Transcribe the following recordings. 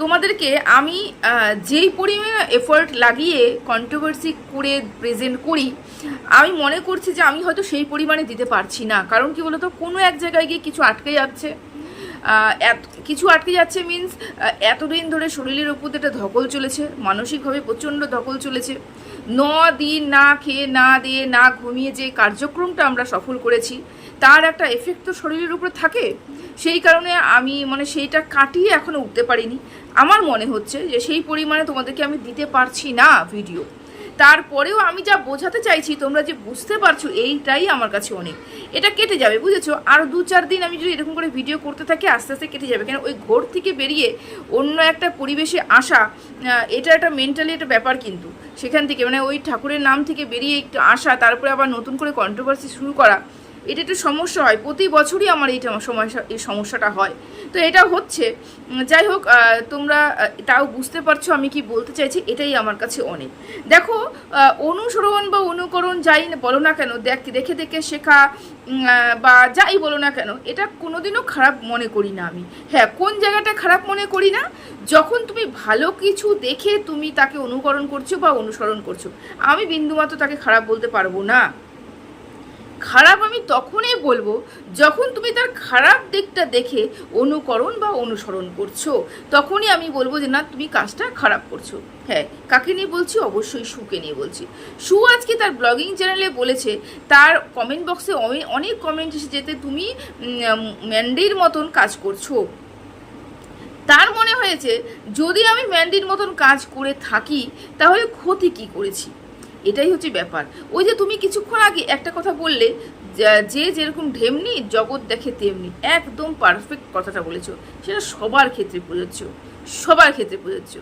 তোমাদেরকে আমি যেই পরিমাণে এফোর্ট লাগিয়ে কন্ট্রোভার্সি করে প্রেজেন্ট করি, আমি মনে করছি যে আমি হয়তো সেই পরিমাণে দিতে পারছি না। কারণ কি বলতো? কোনো এক জায়গায় গিয়ে কিছু আটকে যাচ্ছে। এত, কিছু আটকে যাচ্ছে মিন্স এতদিন ধরে শরীরের উপর একটা ধকল চলেছে। মানসিকভাবে প্রচণ্ড ধকল চলেছে। ন দিন না খেয়ে, না দিয়ে, না ঘুমিয়ে যে কার্যক্রমটা আমরা সফল করেছি তার একটা এফেক্ট তো শরীরের উপরে থাকে। সেই কারণে আমি মানে সেইটা কাটিয়ে এখনও উঠতে পারিনি। আমার মনে হচ্ছে যে সেই পরিমাণে তোমাদেরকে আমি দিতে পারছি না ভিডিও তারপরেও আমি যা বোঝাতে চাইছি, তোমরা যে বুঝতে পারছ, এইটাই আমার কাছে অনেক। এটা কেটে যাবে, বুঝেছ? আর দু চার দিন আমি যদি এরকম করে ভিডিও করতে থাকি, আস্তে আস্তে কেটে যাবে। কেন? ওই ঘোর থেকে বেরিয়ে অন্য একটা পরিবেশে আসা এটা একটা মেন্টালি একটা ব্যাপার কিন্তু। সেখান থেকে মানে ওই ঠাকুরের নাম থেকে বেরিয়ে একটু আসা, তারপরে আবার নতুন করে কন্ট্রোভার্সি শুরু করা এটা একটু সমস্যা হয়। প্রতি বছরই আমার এইটা সমস্যা, এই সমস্যাটা হয়। তো এটা হচ্ছে যাই হোক তোমরা তাও বুঝতে পারছ আমি কি বলতে চাইছি, এটাই আমার কাছে অনেক। দেখো অনুসরণ বা অনুকরণ যাই বলো না কেন, দেখ, দেখে দেখে শেখা বা যাই বলো না কেন, এটা কোনোদিনও খারাপ মনে করি না আমি। হ্যাঁ কোন জায়গাটা খারাপ মনে করি না, যখন তুমি ভালো কিছু দেখে তুমি তাকে অনুকরণ করছ বা অনুসরণ করছ, আমি বিন্দুমাত্র তাকে খারাপ বলতে পারব না। খারাপ আমি তখনই বলব যখন তুমি তার খারাপ দিকটা দেখে অনুকরণ বা অনুসরণ করছ, তখনই আমি বলব যে, না, তুমি কাজটা খারাপ করছ। হ্যাঁ কাকে নিয়ে বলছি? অবশ্যই সুকে নিয়ে বলছি। সু আজকে তার ব্লগিং চ্যানেলে বলেছে, তার কমেন্ট বক্সে অনেক কমেন্ট এসে যেতে তুমি ম্যান্ডির মতন কাজ করছ। তার মনে হয়েছে, যদি আমি ম্যান্ডির মতন কাজ করে থাকি, তাহলে ক্ষতি কি করেছি? এটাই হচ্ছে ব্যাপার। ওই যে তুমি কিছুক্ষণ আগে একটা কথা বললে, যে যেরকম ঢেমনি, জগৎ দেখে তেমনি। একদম পারফেক্ট কথাটা বলেছ। সেটা সবার ক্ষেত্রে প্রযোজ্য সবার ক্ষেত্রে প্রযোজ্য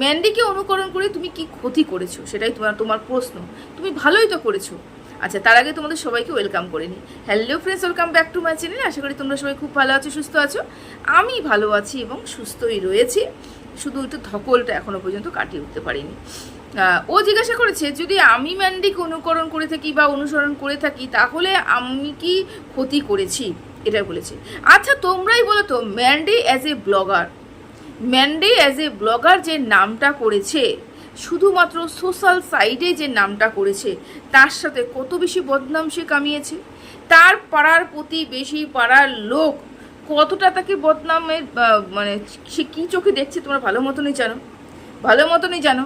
ম্যান্ডিকে অনুকরণ করে তুমি কি ক্ষতি করেছ, সেটাই তোমার তোমার প্রশ্ন। তুমি ভালোই তো করেছ। আচ্ছা তার আগে তোমাদের সবাইকে ওয়েলকাম করে নিই। Hello friends welcome back to my channel আশা করি তোমরা সবাই খুব ভালো আছো, সুস্থ আছো। আমি ভালো আছি এবং সুস্থই রয়েছি। শুধু একটু ধকলটা এখনও পর্যন্ত কাটিয়ে উঠতে পারিনি। ও জিজ্ঞাসা করেছে, যদি আমি ম্যান্ডিকে অনুকরণ করে থাকি বা অনুসরণ করে থাকি, তাহলে আমি কি ক্ষতি করেছি? এটা বলেছে। আচ্ছা তোমরাই বলো তো, Mandy as a blogger Mandy as a blogger যে নামটা করেছে, শুধুমাত্র সোশ্যাল সাইডে যে নামটা করেছে, তার সাথে কত বেশি বদনাম সে কামিয়েছে? তার পাড়ার প্রতি বেশি পাড়ার লোক কতটা তাকে বদনামের মানে সে কী চোখে দেখছে তোমরা ভালো মতনই জানো, ভালো মতনই জানো।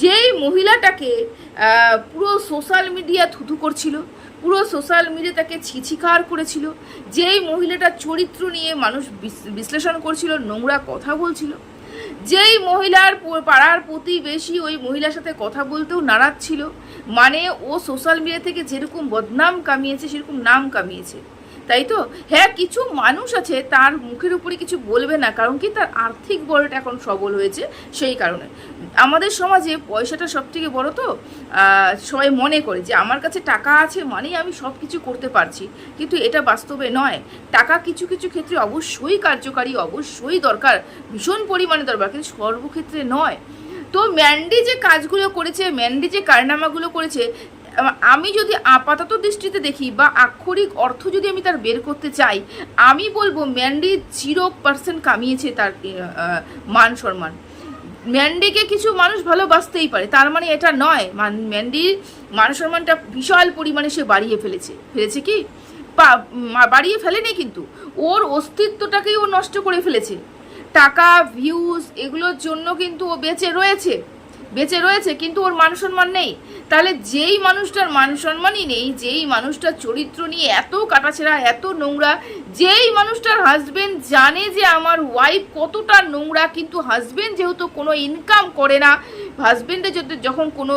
যেই মহিলাটাকে পুরো সোশ্যাল মিডিয়া থুথু করছিল, পুরো সোশ্যাল মিডিয়া তাকে ছিছিকার করেছিল, যেই মহিলাটার চরিত্র নিয়ে মানুষ বিশ্লেষণ করছিল, নোংরা কথা বলছিল, যেই মহিলার পাড়ার প্রতিবেশী ওই মহিলার সাথে কথা বলতেও নাড়াচ্ছিল মানে ও সোশ্যাল মিডিয়া থেকে যেরকম বদনাম কামিয়েছে, সেরকম নাম কামিয়েছে। তাই তো? হ্যাঁ কিছু মানুষ আছে, তার মুখের উপরে কিছু বলবে না, কারণ কি তার আর্থিক বলটা এখন সবল হয়েছে সেই কারণে। আমাদের সমাজে পয়সাটা সব থেকে বড় তো সবাই মনে করে যে আমার কাছে টাকা আছে মানেই আমি সব কিছু করতে পারছি, কিন্তু এটা বাস্তবে নয়। টাকা কিছু কিছু ক্ষেত্রে অবশ্যই কার্যকারী, অবশ্যই দরকার, ভীষণ পরিমাণে দরকার, কিন্তু সর্বক্ষেত্রে নয়। তো ম্যান্ডি যে কাজগুলো করেছে, ম্যান্ডি যে কারনামাগুলো করেছে আমি যদি আপাতত দৃষ্টিতে দেখি বা আক্ষরিক অর্থ যদি আমি তার বের করতে চাই, আমি বলব ম্যান্ডি জিরো পার্সেন্ট কামিয়েছে তার মান সম্মান। ম্যান্ডিকে কিছু মানুষ ভালোবাসতেই পারে, তার মানে এটা নয়। মান- ম্যান্ডির মান সম্মানটা বিশাল পরিমাণে সে বাড়িয়ে ফেলেছে। ফেলেছে কি? বাড়িয়ে ফেলেনি কিন্তু। ওর অস্তিত্বটাকেই ও নষ্ট করে ফেলেছে। টাকা ভিউজ এগুলোর জন্য কিন্তু ও বেঁচে রয়েছে। বেঁচে রয়েছে, কিন্তু ওর মান সম্মান নেই। তাহলে যেই মানুষটার মান সম্মানই নেই, যেই মানুষটার চরিত্র নিয়ে এত কাটাছেড়া, এত নোংরা, যেই মানুষটার হাজবেন্ড জানে যে আমার ওয়াইফ কতটা নোংরা, কিন্তু হাজবেন্ড যেহেতু কোনো ইনকাম করে না হাজবেন্ডের যদি যখন কোনো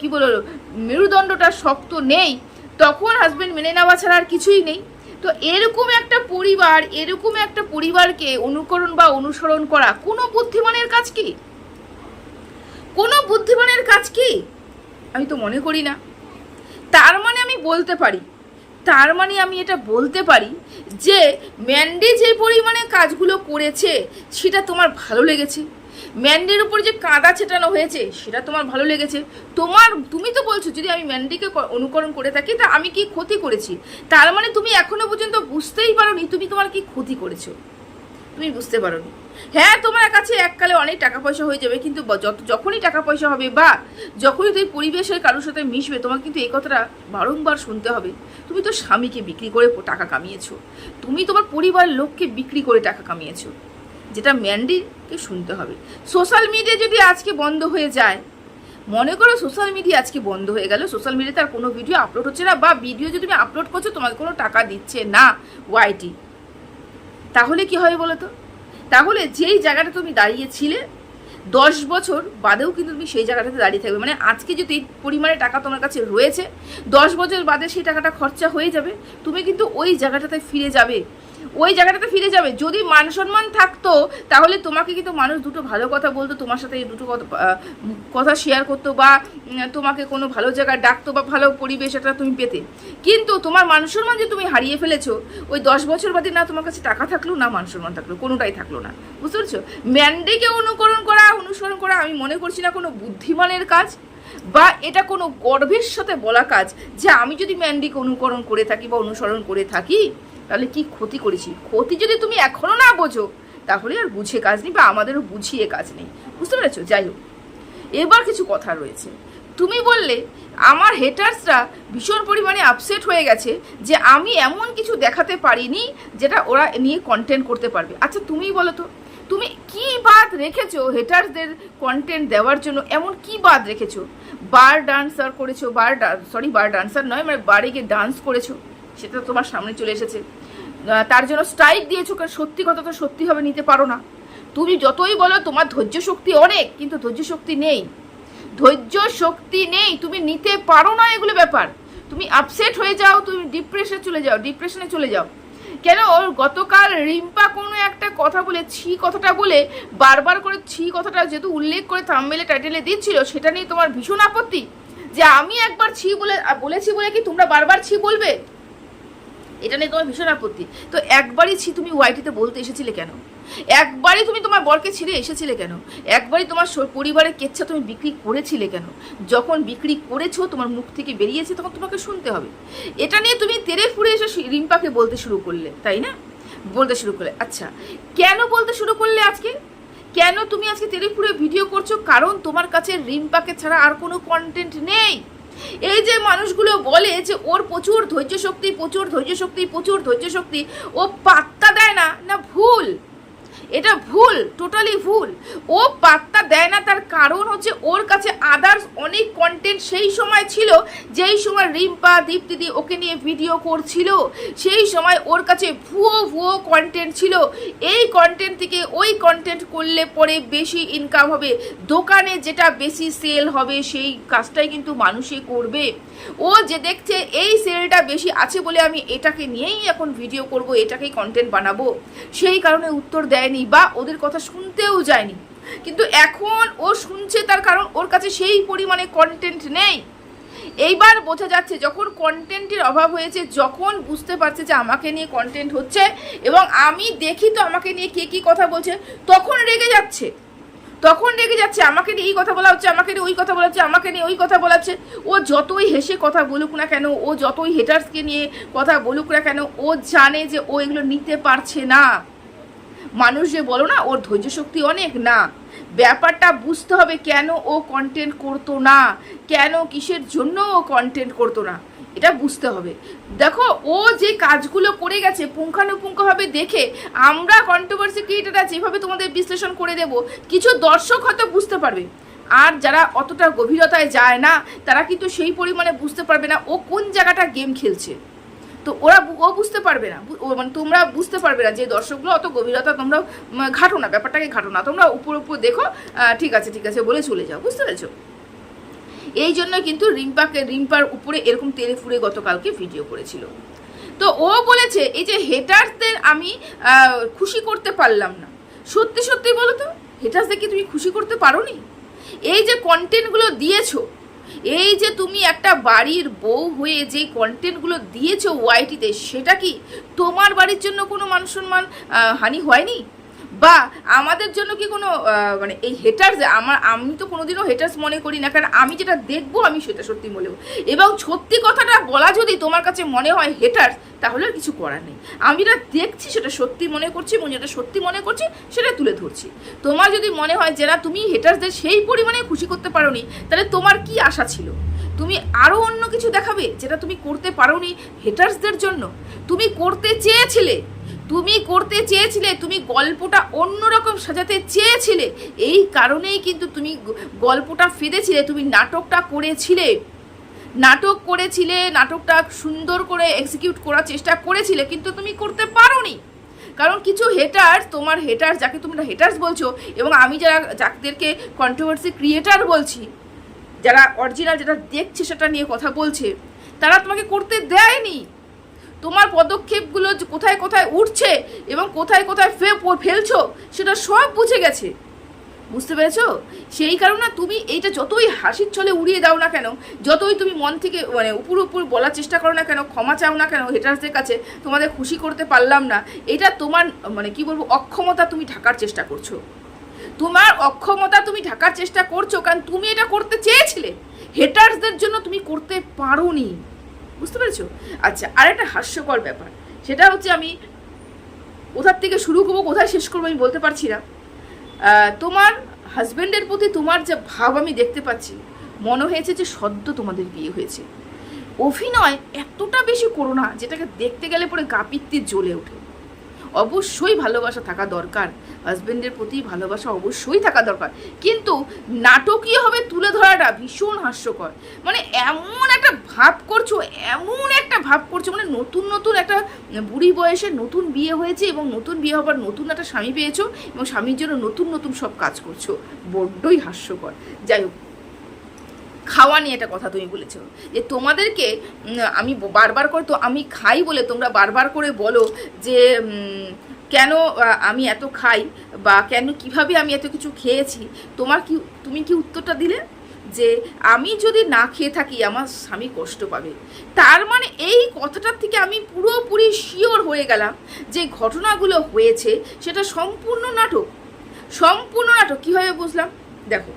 কি বলো মেরুদণ্ডটা শক্ত নেই, তখন হাজবেন্ড মেনে নেওয়া ছাড়া আর কিছুই নেই। তো এরকম একটা পরিবার, এরকম একটা পরিবারকে অনুকরণ বা অনুসরণ করা কোনো বুদ্ধিমানের কাজ কি? কি? আমি তো মনে করি না। তার মানে আমি বলতে পারি। তার মানে আমি এটা বলতে পারি যে ম্যান্ডি যে পরিমাণে কাজগুলো করেছে, সেটা তোমার ভালো লেগেছে। ম্যান্ডির উপর যে কাদা ছেটানো হয়েছে, সেটা তোমার ভালো লেগেছে। তোমার, তুমি তো বলছো, যদি আমি ম্যান্ডিকে অনুকরণ করে থাকি, তা আমি কি ক্ষতি করেছি? তার মানে তুমি এখনও পর্যন্ত বুঝতেই পারোনি তুমি তোমার কি ক্ষতি করেছ। তুমি বুঝতে পারো হ্যাঁ তোমার কাছে এককালে অনেক টাকা পয়সা হয়ে যাবে, কিন্তু যত- যখনই টাকা পয়সা হবে বা যখনই তুমি পরিবেশের কারোর সাথে মিশবে, তোমাকে কিন্তু এই কথাটা বারংবার শুনতে হবে। তুমি তো স্বামীকে বিক্রি করে টাকা কামিয়েছো। তুমি তোমার পরিবার লোককে বিক্রি করে টাকা কামিয়েছো। যেটা ম্যান্ডিকে শুনতে হবে। সোশ্যাল মিডিয়া যদি আজকে বন্ধ হয়ে যায়, মনে করো সোশ্যাল মিডিয়া আজকে বন্ধ হয়ে গেল, সোশ্যাল মিডিয়াতে আর কোনো ভিডিও আপলোড হচ্ছে না বা ভিডিও যদি তুমি আপলোড করছ তোমাকে কোনো টাকা দিচ্ছে না ওয়াইটি তাহলে কি হবে বলো তো তাহলে যেই জায়গাটা তুমি দাঁড়িয়েছিলে, দশ বছর বাদেও কিন্তু তুমি সেই জায়গাটাতে দাঁড়িয়ে থাকবে। মানে আজকে যদি এই পরিমাণে টাকা তোমার কাছে রয়েছে, দশ বছর বাদে সেই টাকাটা খরচা হয়ে যাবে, তুমি কিন্তু ওই জায়গাটাতে ফিরে যাবে। ওই জায়গাটাতে ফিরে যাবে। যদি মান সম্মান থাকতো, তাহলে তোমাকে কিন্তু মানুষ দুটো ভালো কথা বলতো, তোমার সাথে এই দুটো কথা শেয়ার করতো বা তোমাকে কোনো ভালো জায়গায় ডাকতো বা ভালো পরিবেশ একটা তুমি পেতে। কিন্তু তোমার মান সম্মান যে তুমি হারিয়ে ফেলেছো, ওই দশ বছর বাদে না তোমার কাছে টাকা থাকল, না মান সম্মান থাকল, কোনোটাই থাকল না। বুঝতে পারছ? ম্যান্ডেকে অনুকরণ করা, অনুসরণ করা, আমি মনে করছি না কোনো বুদ্ধিমানের কাজ বা এটা কোনো গর্বের সাথে বলা কাজ যে আমি যদি ম্যান্ডিকে অনুকরণ করে থাকি বা অনুসরণ করে থাকি তাহলে কি ক্ষতি করেছি? ক্ষতি যদি তুমি এখনও না বোঝো, তাহলে আর বুঝে কাজ নেই বা আমাদেরও বুঝিয়ে কাজ নেই। বুঝতে পেরেছ? যাই হোক, এবার কিছু কথা রয়েছে। তুমি বললে, আমার হেটার্সরা ভীষণ পরিমাণে আপসেট হয়ে গেছে যে আমি এমন কিছু দেখাতে পারিনি যেটা ওরা নিয়ে কন্টেন্ট করতে পারবে। আচ্ছা তুমি বলো তো, তুমি কি বাদ রেখেছো হেটার্সদের কন্টেন্ট দেওয়ার জন্য? এমন কি বাদ রেখেছো? বার ডান্সার করেছ বার সরি বার ডান্সার নয় মানে বারে গিয়ে ডান্স করেছ, সেটা তোমার সামনে চলে এসেছে। তার জন্য স্ট্রাইক দিয়েছ কারণ সত্যি কথা তো সত্যি হবে নিতে পারো না। তুমি যতই বলো তোমার ধৈর্য শক্তি অনেক, কিন্তু ধৈর্য শক্তি নেই। ধৈর্য শক্তি নেই, তুমি নিতে পারো না এগুলো ব্যাপার। তুমি আপসেট হয়ে যাও, তুমি ডিপ্রেশনে চলে যাও ডিপ্রেশনে চলে যাও। কেন? ওর গতকাল রিম্পা কোনো একটা কথা বলে, ছি কথাটা বলে, বারবার করে ছি কথাটা যেহেতু উল্লেখ করে থাম্বেলে টাইটেলে দিচ্ছিল, সেটা নিয়ে তোমার ভীষণ আপত্তি। যে আমি একবার ছি বলে, বলেছি বলে কি তোমরা বারবার ছি বলবে? এটা নিয়ে তোমার ভীষণ আপত্তি। তো একবারই ছি, তুমি ওয়াইটিতে বলতে এসেছিলে কেন? একবারই তুমি তোমার বরকে ছিঁড়ে এসেছিলে কেন? একবারই তোমার পরিবারের কেচ্ছা তুমি বিক্রি করেছিলে কেন? যখন বিক্রি করেছ, তোমার মুখ থেকে বেরিয়েছে, তখন তোমাকে শুনতে হবে। এটা নিয়ে তুমি তেরে ফুরে এসে রিম্পাকে বলতে শুরু করলে, তাই না? বলতে শুরু করলে। আচ্ছা কেন বলতে শুরু করলে আজকে? কেন তুমি আজকে তেরে ফুরে ভিডিও করছ? কারণ তোমার কাছে রিম্পাকে ছাড়া আর কোনো কন্টেন্ট নেই। এই যে মানুষগুলো বলে যে ওর প্রচুর ধৈর্য শক্তি প্রচুর ধৈর্য শক্তি প্রচুর ধৈর্য শক্তি ও পাত্তা দেয় না না ভুল। এটা ভুল টোটালি ভুল। ও পাত্তা দেয় না, তার কারণ হচ্ছে ওর কাছে আদার্স অনেক কন্টেন্ট সেই সময় ছিল, যেই সময় রিম্পা, দীপ্তিদি ওকে নিয়ে ভিডিও করছিল, সেই সময় ওর কাছে ভুয়ো ভুয়ো কন্টেন্ট ছিল। এই কন্টেন্ট থেকে ওই কন্টেন্ট করলে পরে বেশি ইনকাম হবে। দোকানে যেটা বেশি সেল হবে, সেই কাজটাই কিন্তু মানুষই করবে। ও যে দেখছে এই সেলটা বেশি আছে বলে আমি এটাকে নিয়েই এখন ভিডিও করব, এটাকেই কন্টেন্ট বানাবো। সেই কারণে উত্তর দেয়নি। বা ওদের কথা শুনতেও যায়নি। কিন্তু এখন ও শুনছে তার কারণ ওর কাছে সেই পরিমাণে কন্টেন্ট নেই। এইবার বোঝা যাচ্ছে যখন কন্টেন্টের অভাব হয়েছে, যখন বুঝতে পারছে যে আমাকে নিয়ে কন্টেন্ট হচ্ছে এবং আমি দেখি তো আমাকে নিয়ে কে কী কথা বলছে, তখন রেগে যাচ্ছে। তখন রেগে যাচ্ছে, আমাকে নিয়ে এই কথা বলা হচ্ছে, আমাকে নিয়ে ওই কথা বলা হচ্ছে, আমাকে নিয়ে ওই কথা বলা হচ্ছে। ও যতই হেসে কথা বলুক না কেন, ও যতই হেটার্সকে নিয়ে কথা বলুক না কেন, ও জানে যে ও এগুলো নিতে পারছে না। মানুষ যে বলো না, ওর ধৈর্য শক্তি অনেক না। ব্যাপারটা বুঝতে হবে কেন ও কন্টেন্ট করতো না? কেন কিসের জন্য ও কন্টেন্ট করতো না? এটা বুঝতে হবে। দেখো, ও যে কাজগুলো করে গেছে, পুঙ্খানুপুঙ্খভাবে দেখে আমরা কন্ট্রোভার্সি ক্রিয়েটাররা যেভাবে তোমাদের বিশ্লেষণ করে দেব। কিছু দর্শক হয়তো বুঝতে পারবে। আর যারা অতটা গভীরতায় যায় না, তারা কিন্তু সেই পরিমাণে বুঝতে পারবে না ও কোন জায়গাটা গেম খেলছে। তো ওরা ও বুঝতে পারবে না। মানে তোমরা বুঝতে পারবে না যে দর্শকগুলো অত গভীরতা তোমরা ঘাটো না, ব্যাপারটাকে ঘাটো না। তোমরা উপর উপর দেখো ঠিক আছে ঠিক আছে বলে চলে যাও, বুঝতে পেরেছ? এই জন্য কিন্তু রিম্পাকে, রিম্পার উপরে এরকম তেলে ফুরে গতকালকে ভিডিও করেছিল। তো ও বলেছে, এই যে হেটারদের আমি খুশি করতে পারলাম না। সত্যি সত্যি বলো তো হেটার্সদেরকে তুমি খুশি করতে পারোনি? এই যে কন্টেন্টগুলো দিয়েছ এই যে তুমি একটা বাড়ির বউ হয়ে যে কন্টেন্টগুলো দিয়েছ ওয়াইটিতে, সেটা কি তোমার বাড়ির জন্য কোনো মান সম্মান হানি হয়নি? বা আমাদের জন্য কি কোনো মানে এই হেটার্স আমার, আমি তো কোনোদিনও হেটার্স মনে করি না, কারণ আমি যেটা দেখব, আমি সেটা সত্যি বলব এবং সত্যি কথাটা বলা যদি তোমার কাছে মনে হয় হেটার্স তাহলে আর কিছু করার নেই। আমি যেটা দেখছি, সেটা সত্যি মনে করছি এবং যেটা সত্যি মনে করছি, সেটা তুলে ধরছি। তোমার যদি মনে হয় যে না তুমি হেটার্সদের সেই পরিমাণে খুশি করতে পারোনি, তাহলে তোমার কি আশা ছিল? তুমি আরও অন্য কিছু দেখাবে যেটা তুমি করতে পারোনি হেটার্সদের জন্য? তুমি করতে চেয়েছিলে তুমি করতে চেয়েছিলে, তুমি গল্পটা অন্যরকম সাজাতে চেয়েছিলে, এই কারণেই কিন্তু তুমি গল্পটা ফেঁদেছিলে, তুমি নাটকটা করেছিলে। নাটক করেছিলে, নাটকটা সুন্দর করে এক্সিকিউট করার চেষ্টা করেছিলে, কিন্তু তুমি করতে পারোনি। কারণ কিছু হেটার্স তোমার হেটার যাকে তোমরা হেটার্স বলছো, এবং আমি যারা, যাদেরকে কন্ট্রোভার্সি ক্রিয়েটার বলছি, যারা অরিজিনাল যেটা দেখছে সেটা নিয়ে কথা বলছে, তারা তোমাকে করতে দেয়নি। তোমার পদক্ষেপগুলো কোথায় কোথায় উঠছে এবং কোথায় কোথায় ফে ফেলছো, সেটা সব বুঝে গেছে। বুঝতে পেরেছ? সেই কারণে তুমি এইটা যতই হাসির ছলে উড়িয়ে দাও না কেন, যতই তুমি মন থেকে মানে উপর উপর বলার চেষ্টা করো না কেন, ক্ষমা চাও না কেন হেটার্সদের কাছে তোমাদের খুশি করতে পারলাম না, এটা তোমার মানে কি বলব, অক্ষমতা তুমি ঢাকার চেষ্টা করছ। তোমার অক্ষমতা তুমি ঢাকার চেষ্টা করছ, কারণ তুমি এটা করতে চেয়েছিলে। হেটার্সদের জন্য তুমি করতে পারোনি। বুঝতে পেরেছ? আচ্ছা আর একটা হাস্যকর ব্যাপার। সেটা হচ্ছে আমি কোথার থেকে শুরু করব, কোথায় শেষ করব আমি বলতে পারছি না। তোমার হাজব্যান্ডের প্রতি তোমার যে ভাব আমি দেখতে পাচ্ছি, মনে হয়েছে যে সদ্য তোমাদের বিয়ে হয়েছে। অভিনয় এতটা বেশি করো না, যেটাকে দেখতে গেলে পরে গাপিত্তি জ্বলে ওঠে। অবশ্যই ভালোবাসা থাকা দরকার। হাজবেন্ডের প্রতি ভালোবাসা অবশ্যই থাকা দরকার। কিন্তু নাটকীয়ভাবে তুলে ধরাটা ভীষণ হাস্যকর। মানে এমন একটা ভাব করছ, এমন একটা ভাব করছ মানে নতুন নতুন একটা বুড়ি বয়সে নতুন বিয়ে হয়েছে এবং নতুন বিয়ে হবার নতুন একটা স্বামী পেয়েছ এবং স্বামীর জন্য নতুন নতুন সব কাজ করছ। বড্ডই হাস্যকর। যাই হোক খাওয়া নিয়ে একটা কথা তুমি বলেছ। যে তোমাদেরকে আমি বারবার করে তো আমি খাই বলে তোমরা বারবার করে বলো যে কেন আমি এত খাই বা কেন, কীভাবে আমি এত কিছু খেয়েছি? তোমার কি, তুমি কি উত্তরটা দিলে? যে আমি যদি না খেয়ে থাকি, আমার স্বামী কষ্ট পাবে। তার মানে এই কথাটার থেকে আমি পুরোপুরি শিওর হয়ে গেলাম যে ঘটনাগুলো হয়েছে, সেটা সম্পূর্ণ নাটক। সম্পূর্ণ নাটক। কীভাবে বুঝলাম? দেখো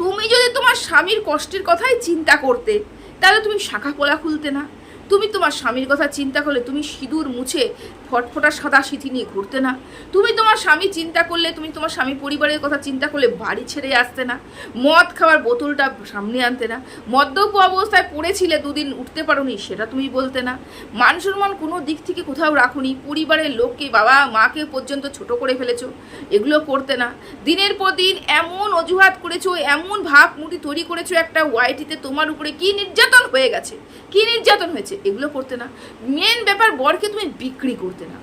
তুমি যদি তোমার স্বামীর কষ্টের কথাই চিন্তা করতে তাহলে তুমি শাখা পোলা খুলতে না। তুমি তোমার স্বামীর কথা চিন্তা করলে তুমি সিঁদুর মুছে ফটফটা সাদা সিঁথি নিয়ে ঘুরতে না। তুমি তোমার স্বামী চিন্তা করলে, তুমি তোমার স্বামী পরিবারের কথা চিন্তা করলে বাড়ি ছেড়ে আসতে না। মদ খাওয়ার বোতলটা সামনে আনতে না। মদ্যপ অবস্থায় পড়েছিলে, দুদিন উঠতে পারোনি, সেটা তুমি বলতে না। মান সম্মান কোনো দিক থেকে কোথাও রাখুনি। পরিবারের লোককে, বাবা মাকে পর্যন্ত ছোট করে ফেলেছো। এগুলো করতে না। দিনের পর দিন এমন অজুহাত করেছ, এমন ভাব মুটি তৈরি করেছ একটা ওয়াইটিতে তোমার উপরে কি নির্যাতন হয়ে গেছে? কি নির্যাতন হয়েছে? এগুলো করতে না। মেন ব্যাপার বরকে তুমি বিক্রি করতে না।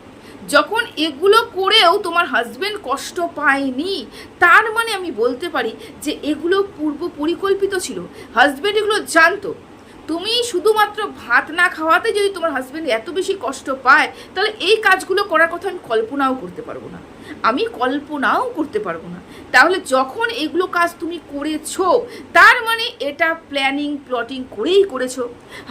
যখন এগুলো করেও তোমার হাজবেন্ড কষ্ট পায়নি, তার মানে আমি বলতে পারি যে এগুলো পূর্ব পরিকল্পিত ছিল। হাজবেন্ড এগুলো জানতো। তুমি শুধুমাত্র ভাত না খাওয়াতে যদি তোমার হাজবেন্ড এত বেশি কষ্ট পায়, তাহলে এই কাজগুলো করার কথা আমি কল্পনাও করতে পারব না। আমি কল্পনাও করতে পারব না। তাহলে যখন এগুলো কাজ তুমি করেছ, তার মানে এটা প্ল্যানিং প্লটিং করেই করেছ।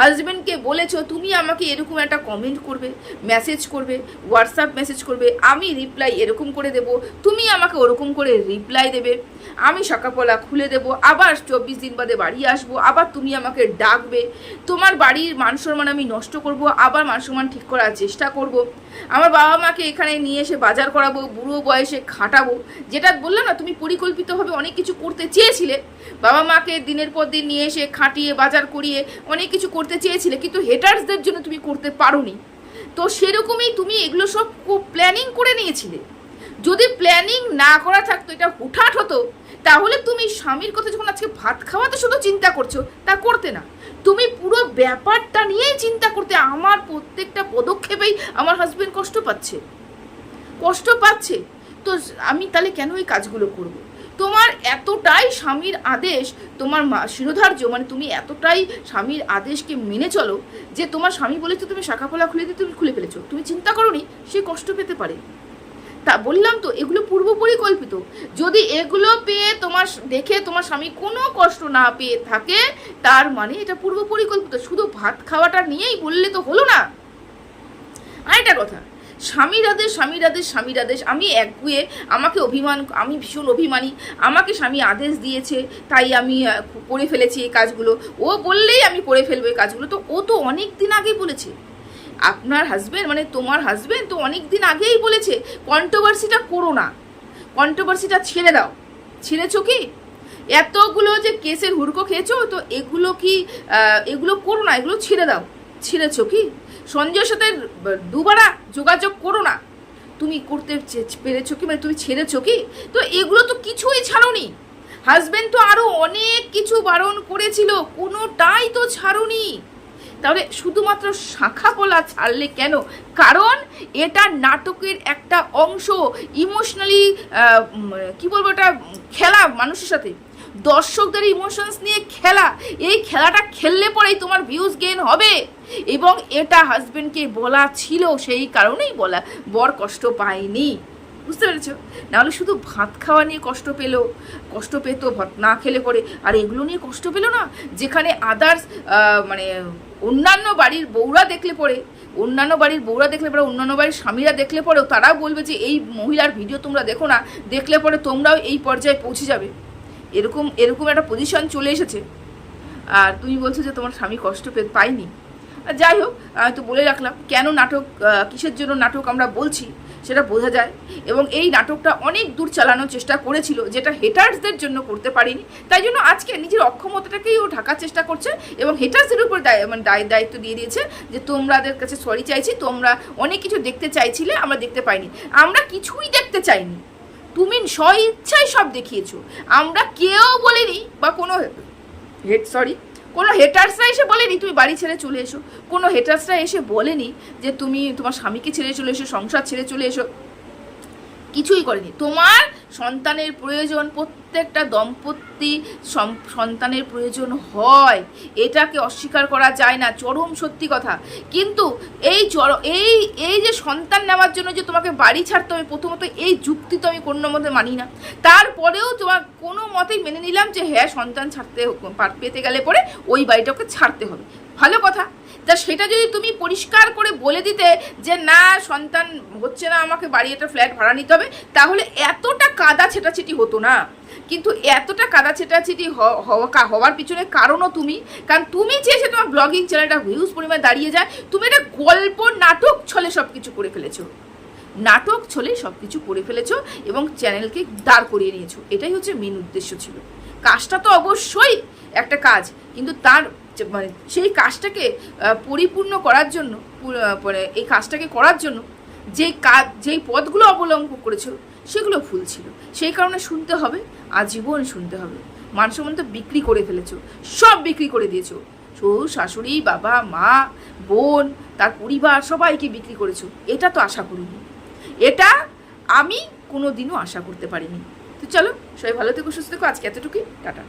হাজব্যান্ডকে বলেছ, তুমি আমাকে এরকম একটা কমেন্ট করবে মেসেজ করবে হোয়াটসঅ্যাপ মেসেজ করবে, আমি রিপ্লাই এরকম করে দেব, তুমি আমাকে ওরকম করে রিপ্লাই দেবে। আমি সকালবেলা খুলে দেব, আবার চব্বিশ দিন বাদে বাড়ি আসব, আবার তুমি আমাকে ডাকবে। তোমার বাড়ির মান সম্মান আমি নষ্ট করব, আবার মান সম্মান ঠিক করার চেষ্টা করব। আমার বাবা মাকে এখানে নিয়ে এসে বাজার করাবো বুড়ো বয়সে খাটাবো। যেটা বললাম না, তুমি পরিকল্পিতভাবে অনেক কিছু করতে চেয়েছিলে। বাবা মাকে দিনের পর দিন নিয়ে এসে খাটিয়ে, বাজার করিয়ে অনেক কিছু করতে চেয়েছিলে, কিন্তু হেটার্সদের জন্য তুমি করতে পারোনি। তো সেরকমই তুমি এগুলো সব প্ল্যানিং করে নিয়েছিলে। যদি প্ল্যানিং না করা থাকতো, এটা হুঠাট হতো, তাহলে তুমি স্বামীর কথা যখন আজকে ভাত খাওয়াতে শুধু চিন্তা করছ, তা করতে না। তুমি পুরো ব্যাপারটা নিয়েই চিন্তা করতে, আমার প্রত্যেকটা পদক্ষেপেই আমার হাজবেন্ড কষ্ট পাচ্ছে। কষ্ট পাচ্ছে। তো আমি তাহলে কেন এই কাজগুলো করব? তোমার এতটাই স্বামীর আদেশ, তোমার শিরোধার্য মানে তুমি এতটাই স্বামীর আদেশকে মেনে চলো যে তোমার স্বামী বলেছে তুমি শাখাপলা খুলে দিয়ে তুমি খুলে ফেলেছো। তুমি চিন্তা করোনি, সে কষ্ট পেতে পারে। তা বললাম তো, এগুলো পূর্ব পরিকল্পিত। যদি এগুলো পেয়ে তোমার দেখে তোমার স্বামী কোনো কষ্ট না পেয়ে থাকে, তার মানে এটা পূর্ব পরিকল্পিত। শুধু ভাত খাওয়াটা নিয়েই বললে তো হলো না। আরেকটা কথা স্বামীর আদেশ স্বামীর আদেশ স্বামীর আদেশ আমি একগুয়ে আমাকে অভিমান, আমি ভীষণ অভিমানী। আমাকে স্বামী আদেশ দিয়েছে, তাই আমি করে ফেলেছি এই কাজগুলো। ও বললেই আমি করে ফেলব এই কাজগুলো। তো ও তো অনেক দিন আগেই বলেছে। আপনার হাজবেন্ড মানে তোমার হাজবেন্ড তো অনেক দিন আগেই বলেছে কন্ট্রোভার্সিটা করো না। কন্ট্রোভার্সিটা ছেড়ে দাও। ছেড়েছো কি? এতগুলো যে কেসের হুড়কো খেয়েছো, তো এগুলো কি এগুলো করো না, এগুলো ছেড়ে দাও। ছেড়েছো কি? সঞ্জয়ের সাথে দুবারা যোগাযোগ করো না। তুমি করতে পেরেছ কি? মানে তুমি ছেড়েছো কি? তো এগুলো তো কিছুই ছাড়োনি। হাজবেন্ড তো আরও অনেক কিছু বারণ করেছিল, কোনোটাই তো ছাড়োনি। তাহলে শুধুমাত্র শাখা পলা ছাড়লে কেন? কারণ এটা নাটকের একটা অংশ ইমোশনালি কি বলব এটা? খেলা মানুষের সাথে। দর্শকদের ইমোশনস নিয়ে খেলা। এই খেলাটা খেললে পরেই তোমার ভিউজ গেন হবে। এবং এটা হাজবেন্ডকে বলা ছিল, সেই কারণেই বলা, বর কষ্ট পায়নি। বুঝতে পেরেছ? নাহলে শুধু ভাত খাওয়া নিয়ে কষ্ট পেল। কষ্ট পেত ভাত না খেলে পরে। আর এগুলো নিয়ে কষ্ট পেল না? যেখানে আদার্স মানে অন্যান্য বাড়ির বউরা দেখলে পরে, অন্যান্য বাড়ির বউরা দেখলে পরে, অন্যান্য বাড়ির স্বামীরা দেখলে পরেও তারাও বলবে যে, এই মহিলার ভিডিও তোমরা দেখো না। দেখলে পরে তোমরাও এই পর্যায়ে পৌঁছে যাবে। এরকম এরকম একটা পজিশন চলে এসেছে। আর তুমি বলছো যে তোমার স্বামী কষ্ট পে পাইনি যাই হোক, আমি তো বলে রাখলাম, কেন নাটক কিসের জন্য নাটক আমরা বলছি, সেটা বোঝা যায়। এবং এই নাটকটা অনেক দূর চালানোর চেষ্টা করেছিল, যেটা হেটার্সদের জন্য করতে পারিনি। তাই জন্য আজকে নিজের অক্ষমতাটাকেই ও ঢাকার চেষ্টা করছে এবং হেটার্সের উপর দায় মানে দায়- দায়িত্ব দিয়ে দিয়েছে যে তোমরাদের কাছে সরি চাইছি, তোমরা অনেক কিছু দেখতে চাইছিলে, আমরা দেখতে পাইনি। আমরা কিছুই দেখতে চাইনি। তুমি স্ব ইচ্ছায় সব দেখিয়েছো। আমরা কেউ বলিনি, বা কোনো হেড সরি কোনো হেটার্সরা এসে বলেনি, তুমি বাড়ি ছেড়ে চলে এসো। কোনো হেটার্সরা এসে বলেনি যে তুমি তোমার স্বামীকে ছেড়ে চলে এসো, সংসার ছেড়ে চলে এসো। কিছুই করেনি। তোমার সন্তানের প্রয়োজন, প্রত্যেকটা দম্পতি সন্তানের প্রয়োজন হয়। এটাকে অস্বীকার করা যায় না, চরম সত্যি কথা। কিন্তু এই চর, এই এই যে সন্তান নেওয়ার জন্য যে তোমাকে বাড়ি ছাড়তে হবে, প্রথমত এই যুক্তি তো আমি কোনো মতে মানি না। তারপরেও তোমার কোনো মতেই মেনে নিলাম যে হ্যাঁ সন্তান ছাড়তে পেতে গেলে পরে ওই বাড়িটাকে ছাড়তে হবে। ভালো কথা। তা সেটা যদি তুমি পরিষ্কার করে বলে দিতে যে, না, সন্তান হচ্ছে না, আমাকে বাড়ি একটা ফ্ল্যাট ভাড়া নিতে হবে, তাহলে এতটা কাদা ছেটাছেটি হতো না। কিন্তু এতটা কাদা ছেটাছেটি হওয়ার পিছনে কারণও তুমি। কারণ তুমি চেয়েছে তোমার ব্লগিং চ্যানেলটা ভিউজ পরিমাণে দাঁড়িয়ে যায়। তুমি একটা গল্প, নাটক ছলে সব কিছু করে ফেলেছো। নাটক ছলে সব কিছু করে ফেলেছো এবং চ্যানেলকে দাঁড় করিয়ে নিয়েছো। এটাই হচ্ছে মেন উদ্দেশ্য ছিল। কাজটা তো অবশ্যই একটা কাজ, কিন্তু তার মানে সেই কাজটাকে পরিপূর্ণ করার জন্য মানে এই কাজটাকে করার জন্য যে কাজ যেই পথগুলো অবলম্বন করেছ সেগুলো ভুল ছিল। সেই কারণে শুনতে হবে, আজীবন শুনতে হবে। মান সম্মান তো বিক্রি করে ফেলেছো, সব বিক্রি করে দিয়েছ। শ্বশুর, শাশুড়ি, বাবা, মা, বোন, তার পরিবার, সবাইকে বিক্রি করেছ। এটা তো আশা করিনি। এটা আমি কোনো দিনও আশা করতে পারিনি। তো চলো, সবাই ভালো থেকো, সুস্থ থেকো। আজকে এতটুকুই। টাটা।